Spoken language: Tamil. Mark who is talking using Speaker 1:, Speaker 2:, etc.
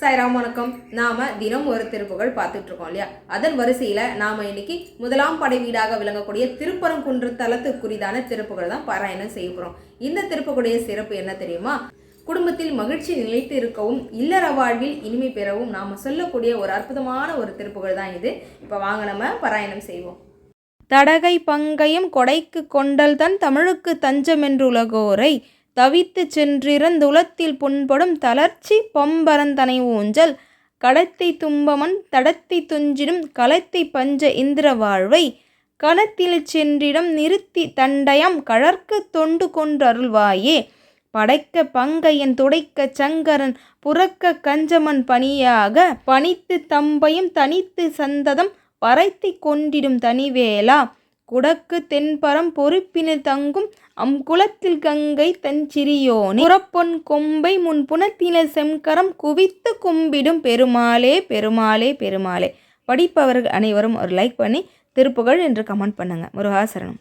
Speaker 1: சாய்ராம் வணக்கம். நாம தினம் ஒரு திருப்புகள் பார்த்துட்டு இருக்கோம் இல்லையா? அதன் வரிசையில நாம இன்னைக்கு முதலாம் படை வீடாக விளங்கக்கூடிய திருப்பரங்குன்ற தலத்துக்குரிதான திருப்புகள் தான் பாராயணம் செய்ய போறோம். இந்த திருப்புகளுடைய சிறப்பு என்ன தெரியுமா? குடும்பத்தில் மகிழ்ச்சி நிலைத்து இருக்கவும் இல்லற வாழ்வில் இனிமை பெறவும் நாம சொல்லக்கூடிய ஒரு அற்புதமான ஒரு திருப்புகள் தான் இது. இப்போ வாங்க நம்ம பாராயணம் செய்வோம்.
Speaker 2: தடகை பங்கையும் கொடைக்கு கொண்டல் தன் தமிழுக்கு தஞ்சமென்றுலகோரை தவித்து சென்றிறந்துலத்தில் புண்படும் தளர்ச்சி பொம்பரந்தனை ஊஞ்சல் கடத்தை தும்பமன் தடத்தை துஞ்சிடும் கலத்தை பஞ்ச இந்திர வாழ்வை களத்தில் சென்றிடம் நிறுத்தி தண்டயம் கழற்க தொண்டு கொன்றருள்வாயே. படைக்க பங்கையன் துடைக்க சங்கரன் புறக்க கஞ்சமன் பணியாக பணித்து தம்பையும் தனித்து சந்ததம் வரைத்தி கொண்டிடும் தனிவேலா. குடக்கு தென்பரம் பொறுப்பினில் தங்கும் அம்குலத்தில் கங்கை தன் சிறியோனி புறப்பொன் கொம்பை முன் புனத்தின செம்கரம் குவித்து கும்பிடும் பெருமாளே பெருமாளே பெருமாளே. படிப்பவர்கள் அனைவரும் ஒரு லைக் பண்ணி திருப்புகழ் என்று கமெண்ட் பண்ணுங்க. முருகாசரணம்.